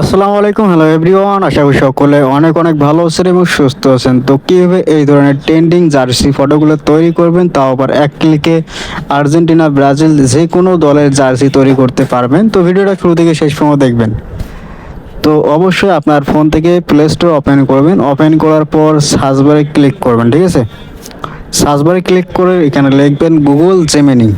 আসসালামু আলাইকুম hello everyone আশা করি সকলে অনেক অনেক ভালো আছেন এবং সুস্থ আছেন। তো কীভাবে এই ধরনের ট্রেন্ডিং জার্সি ফটোগুলো তৈরি করবেন, তাও আবার এক ক্লিকে আর্জেন্টিনা, ব্রাজিল যে কোনো দলের জার্সি তৈরি করতে পারবেন। তো ভিডিওটা শুরু থেকে শেষ পর্যন্ত দেখবেন। তো অবশ্যই আপনার ফোন থেকে প্লে স্টোর ওপেন করবেন। ওপেন করার পর সার্চবারে ক্লিক করবেন, ঠিক আছে? সার্চবারে ক্লিক করে এখানে লিখবেন গুগল জেমিনি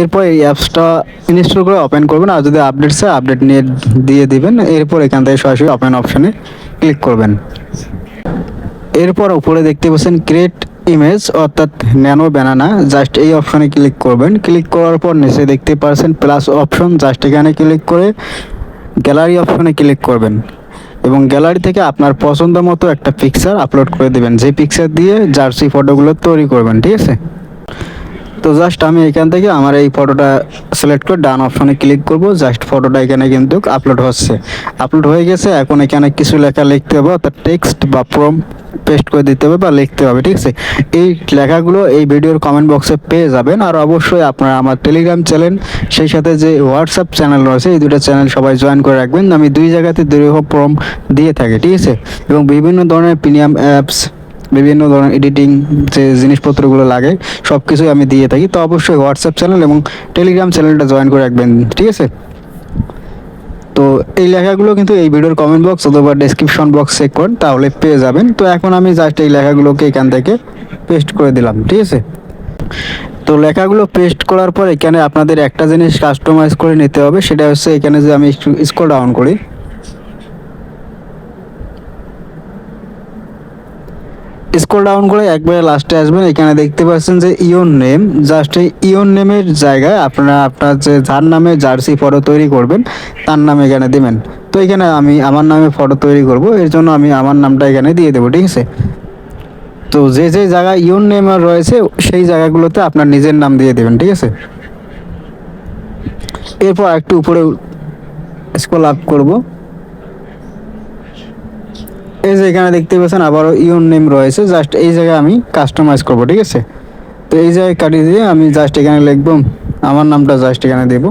এরপর এই অ্যাপসটা ইনস্টল করে ওপেন করবেন আর যদি আপডেট চাই আপডেট নিয়ে দিয়ে দিবেন। এরপর এখান থেকে সরাসরি ওপেন অপশনে ক্লিক করবেন। এরপর উপরে দেখতে পাচ্ছেন ক্রিয়েট ইমেজ অর্থাৎ ন্যানো ব্যানানা জাস্ট এই অপশনে ক্লিক করবেন। ক্লিক করার পর নিচে দেখতে পাচ্ছেন প্লাস অপশন জাস্ট এখানে ক্লিক করে গ্যালারি অপশনে ক্লিক করবেন। এবং গ্যালারি থেকে আপনার পছন্দ মতো একটা পিকচার আপলোড করে দেবেন। যে পিকচার দিয়ে জার্সি ফটোগুলো তৈরি করবেন, ঠিক আছে? তো জাস্ট আমি এখান থেকে আমার এই ফটোটা সিলেক্ট করে ডান অপশনে ক্লিক করব। জাস্ট ফটোটা এখানে কিন্তু আপলোড হচ্ছে। আপলোড হয়ে গেছে, এখন এখানে কিছু লেখা লিখতে হবে, অর্থাৎ টেক্সট বা প্রম পেস্ট করে দিতে হবে বা লিখতে হবে, ঠিক আছে? এই লেখাগুলো এই ভিডিওর কমেন্ট বক্সে পেয়ে যাবেন। আর অবশ্যই আপনারা আমার টেলিগ্রাম চ্যানেল সেই সাথে যে হোয়াটসঅ্যাপ চ্যানেল রয়েছে, এই দুটো চ্যানেল সবাই জয়েন করে রাখবেন। আমি দুই জায়গাতে দুই প্রম দিয়ে থাকি, ঠিক আছে? এবং বিভিন্ন ধরনের প্রিমিয়াম অ্যাপস বিভিন্ন ধরনের এডিটিং যে জিনিসপত্রগুলো লাগে সব কিছুই আমি দিয়ে থাকি। তো অবশ্যই হোয়াটসঅ্যাপ চ্যানেল এবং টেলিগ্রাম চ্যানেলটা জয়েন করে রাখবেন, ঠিক আছে? তো এই লেখাগুলো কিন্তু এই ভিডিওর কমেন্ট বক্স অথবা ডেসক্রিপশন বক্স চেক করেন, তাহলে পেয়ে যাবেন। তো এখন আমি জাস্ট এই লেখাগুলোকে এখান থেকে পেস্ট করে দিলাম, ঠিক আছে? তো লেখাগুলো পেস্ট করার পর এখানে আপনাদের একটা জিনিস কাস্টমাইজ করে নিতে হবে, সেটা হচ্ছে এখানে যে আমি স্ক্রল ডাউন করি। স্ক্রল ডাউন করে একবারে লাস্টে আসবেন। এখানে দেখতে পাচ্ছেন যে ইয়ন নেম জাস্ট এই ইয়ন নেমের জায়গায় আপনারা আপনার যে যার নামে জার্সি ফটো তৈরি করবেন, তার নাম এখানে দেবেন। তো এখানে আমি আমার নামে ফটো তৈরি করব, এর জন্য আমি আমার নামটা এখানে দিয়ে দেবো, ঠিক আছে? তো যে যে জায়গায় ইয়ন নেম রয়েছে, সেই জায়গাগুলোতে আপনার নিজের নাম দিয়ে দেবেন, ঠিক আছে? এরপর একটু উপরে স্ক্রল আপ করব। এই যে এখানে দেখতে পাচ্ছেন আবারও ইউন নেম রয়েছে জাস্ট এই জায়গায় আমি কাস্টমাইজ করব, ঠিক আছে? তো এই জায়গায় কাটিয়ে দিয়ে আমি জাস্ট এখানে লিখব, আমার নামটা জাস্ট এখানে দেব।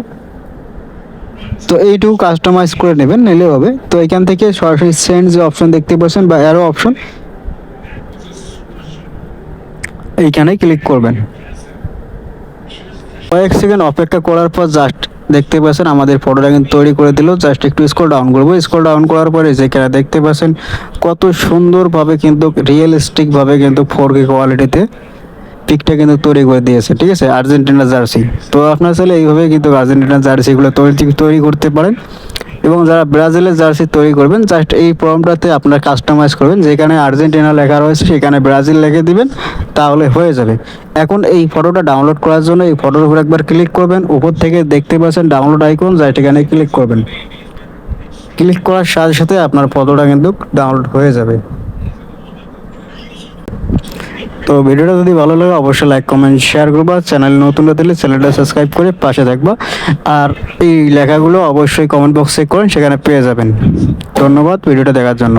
তো এইটুকু কাস্টমাইজ করে নেবেন, নিলে হবে। তো এখান থেকে সরাসরি সেন্ড যে অপশন দেখতে পাচ্ছেন বা অ্যারো অপশন এইখানে ক্লিক করবেন। কয়েক সেকেন্ড অপেক্ষা করার পর জাস্ট দেখতে পাচ্ছেন, আমাদের ফটোটা কিন্তু তৈরি করে দিল। জাস্ট একটু স্কোর ডাউন করব। স্কোর ডাউন করার পরে যে কেনা দেখতে পাচ্ছেন, কত সুন্দরভাবে কিন্তু রিয়েলিস্টিকভাবে কিন্তু ফোর কে কোয়ালিটিতে পিকটা কিন্তু তৈরি করে দিয়েছে, ঠিক আছে? আর্জেন্টিনা জার্সি তো আপনার ছেলে এইভাবে কিন্তু আর্জেন্টিনা জার্সিগুলো তৈরি তৈরি করতে পারেন। এবং যারা ব্রাজিলের জার্সি তৈরি করবেন জাস্ট এই ফর্মটাতে আপনারা কাস্টমাইজ করবেন, যেখানে আর্জেন্টিনা লেখা রয়েছে, সেখানে ব্রাজিল লিখে দিবেন, তাহলে হয়ে যাবে। এখন এই ফটোটা ডাউনলোড করার জন্য এই ফটোর উপর একবার ক্লিক করবেন, উপর থেকে দেখতে পাচ্ছেন ডাউনলোড আইকন যা এখানে ক্লিক করবেন। ক্লিক করার সাথে সাথে আপনার ফটোটা কিন্তু ডাউনলোড হয়ে যাবে। তো ভিডিওটা যদি ভালো লাগে, অবশ্যই লাইক কমেন্ট শেয়ার করবা। চ্যানেল নতুনটা দিলে চ্যানেলটা সাবস্ক্রাইব করে পাশে থাকবা। আর এই লেখাগুলো অবশ্যই কমেন্ট বক্সে করেন, সেখানে পেয়ে যাবেন। ধন্যবাদ, ভিডিওটা দেখার জন্য।